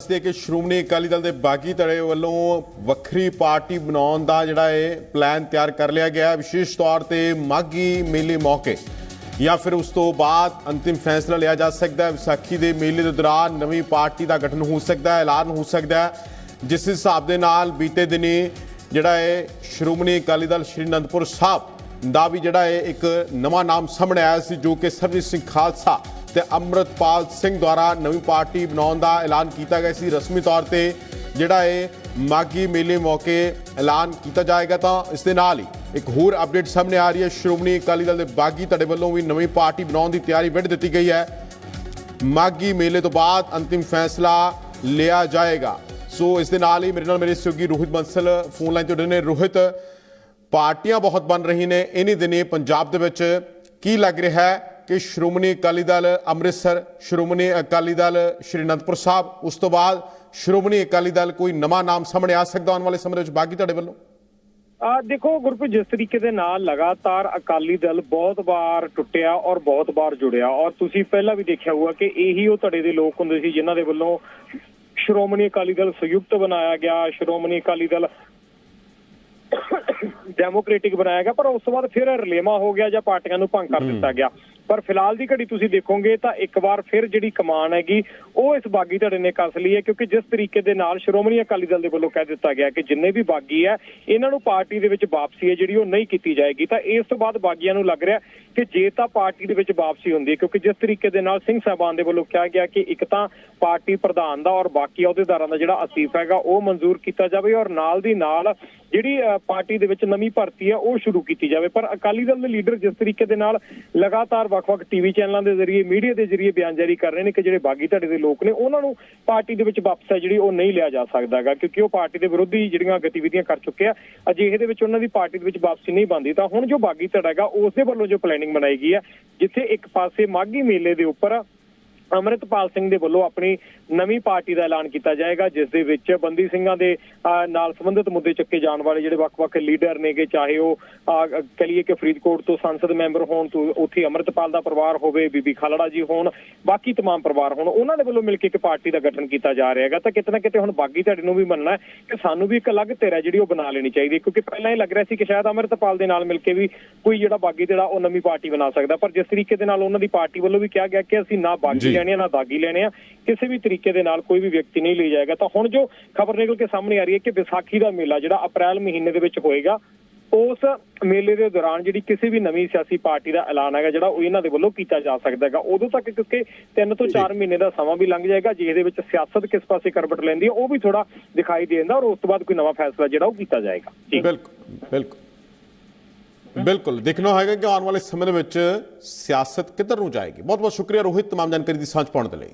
ਦੱਸਦੇ ਕਿ ਸ਼੍ਰੋਮਣੀ ਅਕਾਲੀ ਦਲ ਦੇ ਬਾਗੀ ਧੜੇ ਵੱਲੋਂ ਵੱਖਰੀ ਪਾਰਟੀ ਬਣਾਉਣ ਦਾ ਜਿਹੜਾ ਇਹ ਪਲਾਨ ਤਿਆਰ ਕਰ ਲਿਆ ਗਿਆ ਵਿਸ਼ੇਸ਼ ਤੌਰ ਤੇ ਮਾਗੀ ਮੇਲੇ ਮੌਕੇ ਜਾਂ ਫਿਰ ਉਸ ਤੋਂ ਬਾਅਦ ਅੰਤਿਮ ਫੈਸਲਾ ਲਿਆ ਜਾ ਸਕਦਾ ਹੈ। ਵਿਸਾਖੀ ਦੇ ਮੇਲੇ ਦੇ ਦੌਰਾਨ ਨਵੀਂ ਪਾਰਟੀ ਦਾ ਗਠਨ ਹੋ ਸਕਦਾ ਹੈ, ਐਲਾਨ ਹੋ ਸਕਦਾ ਹੈ। ਜਿਸ ਹਿਸਾਬ ਦੇ ਨਾਲ ਬੀਤੇ ਦਿਨੀ ਜਿਹੜਾ ਹੈ ਸ਼੍ਰੋਮਣੀ ਅਕਾਲੀ ਦਲ ਸ਼੍ਰੀ ਅਨੰਦਪੁਰ ਸਾਹਿਬ ਦਾ ਵੀ ਜਿਹੜਾ ਹੈ ਇੱਕ ਨਵਾਂ ਨਾਮ ਸਾਹਮਣੇ ਆਇਆ ਸੀ, ਜੋ ਕਿ ਸਰਬਜੀਤ ਸਿੰਘ ਖਾਲਸਾ ਤੇ ਅੰਮ੍ਰਿਤਪਾਲ ਸਿੰਘ ਦੁਆਰਾ ਨਵੀਂ ਪਾਰਟੀ ਬਣਾਉਣ ਦਾ ਐਲਾਨ ਕੀਤਾ ਗਿਆ ਸੀ। ਰਸਮੀ ਤੌਰ ਤੇ ਜਿਹੜਾ ਇਹ ਮਾਗੀ ਮੇਲੇ ਮੌਕੇ ਐਲਾਨ ਕੀਤਾ ਜਾਏਗਾ ਤਾਂ ਇਸ ਦੇ ਨਾਲ ਹੀ ਇੱਕ ਹੋਰ ਅਪਡੇਟ ਸਾਹਮਣੇ ਆ ਰਹੀ ਹੈ। ਸ਼੍ਰੋਮਣੀ ਅਕਾਲੀ ਦਲ ਦੇ ਬਾਗੀ ਧੜੇ ਵੱਲੋਂ ਵੀ ਨਵੀਂ ਪਾਰਟੀ ਬਣਾਉਣ ਦੀ ਤਿਆਰੀ ਵਿੱਢ ਦਿੱਤੀ ਗਈ ਹੈ। ਮਾਗੀ ਮੇਲੇ ਤੋਂ ਬਾਅਦ ਅੰਤਿਮ ਫੈਸਲਾ ਲਿਆ ਜਾਏਗਾ। ਸੋ ਇਸ ਦੇ ਨਾਲ ਹੀ ਮੇਰੇ ਨਾਲ ਮੇਰੇ ਸਹਿਯੋਗੀ ਰੋਹਿਤ ਬੰਸਲ ਫੋਨ ਲਾਈਨ ਤੇ ਜੁੜੇ ਨੇ। ਰੋਹਿਤ, ਪਾਰਟੀਆਂ ਬਹੁਤ ਬਣ ਰਹੀ ਨੇ। ਇਨੀ ਦਿਨੇ ਪੰਜਾਬ ਦੇ ਵਿੱਚ ਕੀ ਲੱਗ ਰਿਹਾ ਹੈ? ਕਿ ਸ਼੍ਰੋਮਣੀ ਅਕਾਲੀ ਦਲ ਅੰਮ੍ਰਿਤਸਰ ਸ਼੍ਰੋਮਣੀ ਅਕਾਲੀ ਦਲ ਸ਼੍ਰੀ ਅਨੰਦਪੁਰ ਸਾਹਿਬ ਉਸ ਤੋਂ ਬਾਅਦ ਸ਼੍ਰੋਮਣੀ ਅਕਾਲੀ ਦਲ ਕੋਈ ਨਵਾਂ ਨਾਮ ਸਾਹਮਣੇ ਆ ਸਕਦਾ ਆਉਣ ਵਾਲੇ ਸਮੇਂ ਵਿੱਚ? ਬਾਗੀ ਤੁਹਾਡੇ ਵੱਲੋਂ? ਆ ਦੇਖੋ ਗੁਰਪ੍ਰੀਤ ਜਿਸ ਤਰੀਕੇ ਦੇ ਨਾਲ ਲਗਾਤਾਰ ਅਕਾਲੀ ਦਲ ਬਹੁਤ ਵਾਰ ਟੁੱਟਿਆ ਔਰ ਬਹੁਤ ਵਾਰ ਜੁੜਿਆ ਔਰ ਤੁਸੀਂ ਪਹਿਲਾਂ ਵੀ ਦੇਖਿਆ ਹੋਊਗਾ ਕਿ ਇਹੀ ਉਹ ਧੜੇ ਦੇ ਲੋਕ ਹੁੰਦੇ ਸੀ ਜਿਨ੍ਹਾਂ ਦੇ ਵੱਲੋਂ ਸ਼੍ਰੋਮਣੀ ਅਕਾਲੀ ਦਲ ਸੰਯੁਕਤ ਬਣਾਇਆ ਗਿਆ ਸ਼੍ਰੋਮਣੀ ਅਕਾਲੀ ਦਲ ਡੈਮੋਕ੍ਰੈਟਿਕ ਬਣਾਇਆ ਗਿਆ ਪਰ ਉਸ ਤੋਂ ਬਾਅਦ ਫਿਰ ਰਲੇਮਾ ਹੋ ਗਿਆ ਜਾਂ ਪਾਰਟੀਆਂ ਨੂੰ ਭੰਗ ਕਰ ਦਿੱਤਾ ਗਿਆ। ਪਰ ਫਿਲਹਾਲ ਦੀ ਘੜੀ ਤੁਸੀਂ ਦੇਖੋਗੇ ਤਾਂ ਇੱਕ ਵਾਰ ਫਿਰ ਜਿਹੜੀ ਕਮਾਨ ਹੈਗੀ, ਉਹ ਇਸ ਬਾਗੀ ਧੜੇ ਨੇ ਕੱਸ ਲਈ ਹੈ, ਕਿਉਂਕਿ ਜਿਸ ਤਰੀਕੇ ਦੇ ਨਾਲ ਸ਼੍ਰੋਮਣੀ ਅਕਾਲੀ ਦਲ ਦੇ ਵੱਲੋਂ ਕਹਿ ਦਿੱਤਾ ਗਿਆ ਕਿ ਜਿੰਨੇ ਵੀ ਬਾਗੀ ਹੈ, ਇਹਨਾਂ ਨੂੰ ਪਾਰਟੀ ਦੇ ਵਿੱਚ ਵਾਪਸੀ ਹੈ, ਜਿਹੜੀ ਉਹ ਨਹੀਂ ਕੀਤੀ ਜਾਏਗੀ। ਤਾਂ ਇਸ ਤੋਂ ਬਾਅਦ ਬਾਗੀਆਂ ਨੂੰ ਲੱਗ ਰਿਹਾ ਕਿ ਜੇ ਤਾਂ ਪਾਰਟੀ ਦੇ ਵਿੱਚ ਵਾਪਸੀ ਹੁੰਦੀ ਹੈ, ਕਿਉਂਕਿ ਜਿਸ ਤਰੀਕੇ ਦੇ ਨਾਲ ਸਿੰਘ ਸਾਹਿਬਾਨ ਦੇ ਵੱਲੋਂ ਕਿਹਾ ਗਿਆ ਕਿ ਇੱਕ ਤਾਂ ਪਾਰਟੀ ਪ੍ਰਧਾਨ ਦਾ ਔਰ ਬਾਕੀ ਅਹੁਦੇਦਾਰਾਂ ਦਾ ਜਿਹੜਾ ਅਸੀਫ ਹੈਗਾ, ਉਹ ਮਨਜ਼ੂਰ ਕੀਤਾ ਜਾਵੇ ਔਰ ਨਾਲ ਦੀ ਨਾਲ ਜਿਹੜੀ ਅ, ਪਾਰਟੀ ਦੇ ਵਿੱਚ ਨਵੀਂ ਭਰਤੀ ਹੈ ਉਹ ਸ਼ੁਰੂ ਕੀਤੀ ਜਾਵੇ। ਪਰ ਅਕਾਲੀ ਦਲ ਦੇ ਲੀਡਰ ਜਿਸ ਤਰੀਕੇ ਦੇ ਨਾਲ ਲਗਾਤਾਰ ਵੱਖ-ਵੱਖ ਟੀਵੀ ਚੈਨਲਾਂ ਦੇ ਜ਼ਰੀਏ ਮੀਡੀਆ ਦੇ ਜ਼ਰੀਏ ਬਿਆਨ ਜਾਰੀ ਕਰ ਰਹੇ ਨੇ ਕਿ ਜਿਹੜੇ ਬਾਗੀ ਧੜੇ ਦੇ ਲੋਕ ਨੇ ਉਹਨਾਂ ਨੂੰ ਪਾਰਟੀ ਦੇ ਵਿੱਚ ਵਾਪਸ ਹੈ ਜਿਹੜੀ ਉਹ ਨਹੀਂ ਲਿਆ ਜਾ ਸਕਦਾਗਾ ਕਿਉਂਕਿ ਉਹ ਪਾਰਟੀ ਦੇ ਵਿਰੋਧੀ ਜਿਹੜੀਆਂ ਗਤੀਵਿਧੀਆਂ ਕਰ ਚੁੱਕੇ ਆ। ਅਜਿਹੇ ਦੇ ਵਿੱਚ ਉਹਨਾਂ ਦੀ ਪਾਰਟੀ ਦੇ ਵਿੱਚ ਵਾਪਸੀ ਨਹੀਂ ਬਣਦੀ। ਤਾਂ ਹੁਣ ਜੋ ਬਾਗੀ ਧੜਾ ਹੈਗਾ ਉਸ ਦੇ ਵੱਲੋਂ ਜੋ ਪਲੈਨਿੰਗ ਬਣਾਈ ਗਈ ਹੈ ਜਿੱਥੇ ਇੱਕ ਪਾਸੇ ਮਾਗੀ ਮੇਲੇ ਦੇ ਉੱਪਰ ਅੰਮ੍ਰਿਤਪਾਲ ਸਿੰਘ ਦੇ ਵੱਲੋਂ ਆਪਣੀ ਨਵੀਂ ਪਾਰਟੀ ਦਾ ਐਲਾਨ ਕੀਤਾ ਜਾਏਗਾ ਜਿਸ ਦੇ ਵਿੱਚ ਬੰਦੀ ਸਿੰਘਾਂ ਦੇ ਅਹ, ਨਾਲ ਸੰਬੰਧਿਤ ਮੁੱਦੇ ਚੱਕੇ ਜਾਣ ਵਾਲੇ ਜਿਹੜੇ ਵੱਖ-ਵੱਖ ਲੀਡਰ ਨੇਗੇ ਚਾਹੇ ਉਹ ਅਹ, ਕਹੀਏ ਕਿ ਫਰੀਦਕੋਟ ਤੋਂ ਸੰਸਦ ਮੈਂਬਰ ਹੋਣ ਤੋਂ ਉੱਥੇ ਅੰਮ੍ਰਿਤਪਾਲ ਦਾ ਪਰਿਵਾਰ ਹੋਵੇ ਬੀਬੀ ਖਾਲੜਾ ਜੀ ਹੋਣ ਬਾਕੀ तमाम ਪਰਿਵਾਰ ਹੋਣ ਉਹਨਾਂ ਦੇ ਵੱਲੋਂ ਮਿਲ ਕੇ ਇੱਕ ਪਾਰਟੀ ਦਾ ਗਠਨ ਕੀਤਾ ਜਾ ਰਿਹਾ ਹੈਗਾ ਤਾਂ ਕਿਤੇ ਨਾ ਕਿਤੇ ਹੁਣ ਬਾਗੀ ਧੜੇ ਨੂੰ ਵੀ ਮੰਨਣਾ ਹੈ ਕਿ ਸਾਨੂੰ ਵੀ ਇੱਕ ਅਲੱਗ ਧਿਰ ਜਿਹੜੀ ਉਹ ਬਣਾ ਲੈਣੀ ਚਾਹੀਦੀ ਹੈ ਕਿਉਂਕਿ ਪਹਿਲਾਂ ਇਹ ਲੱਗ ਰਿਹਾ ਸੀ ਕਿ ਸ਼ਾਇਦ ਅੰਮ੍ਰਿਤਪਾਲ ਦੇ ਨਾਲ ਮਿਲ ਕੇ ਵੀ ਕੋਈ ਜਿਹੜਾ ਬਾਗੀ ਧੜਾ ਉਹ ਨਵੀਂ ਪਾਰਟੀ ਬਣਾ ਸਕਦਾ ਪਰ ਜਿਸ ਤਰੀਕੇ ਦੇ ਨਾਲ ਉਹਨਾਂ ਦੀ ਪਾਰਟੀ ਵੱਲੋਂ ਵੀ ਕਿਹਾ ਗਿਆ ਕਿ ਅਸੀਂ ਨਾ ਬਾਗੀ ਜੀ। ਲੈਣੇ ਆ ਨਾ ਦਾਗੀ ਲੈਣੇ ਆ ਕਿਸੇ ਵੀ ਤਰੀਕੇ ਦੇ ਨਾਲ ਕੋਈ ਵੀ ਵਿਅਕਤੀ ਨਹੀਂ ਲਈ ਜਾਏਗਾ। ਤਾਂ ਹੁਣ ਜੋ ਖਬਰ ਨਿਕਲ ਕੇ ਸਾਹਮਣੇ ਆ ਰਹੀ ਹੈ ਕਿ ਵਿਸਾਖੀ ਦਾ ਮੇਲਾ ਜਿਹੜਾ ਅਪ੍ਰੈਲ ਮਹੀਨੇ ਦੇ ਵਿੱਚ ਹੋਏਗਾ ਉਸ ਮੇਲੇ ਦੇ ਦੌਰਾਨ ਜਿਹੜੀ ਕਿਸੇ ਵੀ ਨਵੀਂ ਸਿਆਸੀ ਪਾਰਟੀ ਦਾ ਐਲਾਨ ਹੈਗਾ ਜਿਹੜਾ ਉਹ ਇਹਨਾਂ ਦੇ ਵੱਲੋਂ ਕੀਤਾ ਜਾ ਸਕਦਾ ਹੈਗਾ। ਉਦੋਂ ਤੱਕ ਕਿਉਂਕਿ 3 ਤੋਂ 4 ਮਹੀਨੇ ਦਾ ਸਮਾਂ ਵੀ ਲੰਘ ਜਾਏਗਾ ਜਿਹਦੇ ਵਿੱਚ ਸਿਆਸਤ ਕਿਸ ਪਾਸੇ ਕਰਵਟ ਲੈਂਦੀ ਹੈ ਉਹ ਵੀ ਥੋੜਾ ਦਿਖਾਈ ਦੇ ਦਿੰਦਾ ਔਰ ਉਸ ਤੋਂ ਬਾਅਦ ਕੋਈ ਨਵਾਂ ਫੈਸਲਾ ਜਿਹੜਾ ਉਹ ਕੀਤਾ ਜਾਏਗਾ। ਜੀ। ਬਿਲਕੁਲ ਬਿਲਕੁਲ। ਬਿਲਕੁਲ। ਦੇਖਣਾ ਹੋਏਗਾ ਕਿ ਆਉਣ ਵਾਲੇ ਸਮੇਂ ਦੇ ਵਿੱਚ ਸਿਆਸਤ ਕਿੱਧਰ ਨੂੰ ਜਾਏਗੀ। ਬਹੁਤ ਬਹੁਤ ਸ਼ੁਕਰੀਆ ਰੋਹਿਤ। ਤਮਾਮ ਜਾਣਕਾਰੀ ਦੀ ਸਾਂਝ ਪਾਉਣ ਦੇ ਲਈ।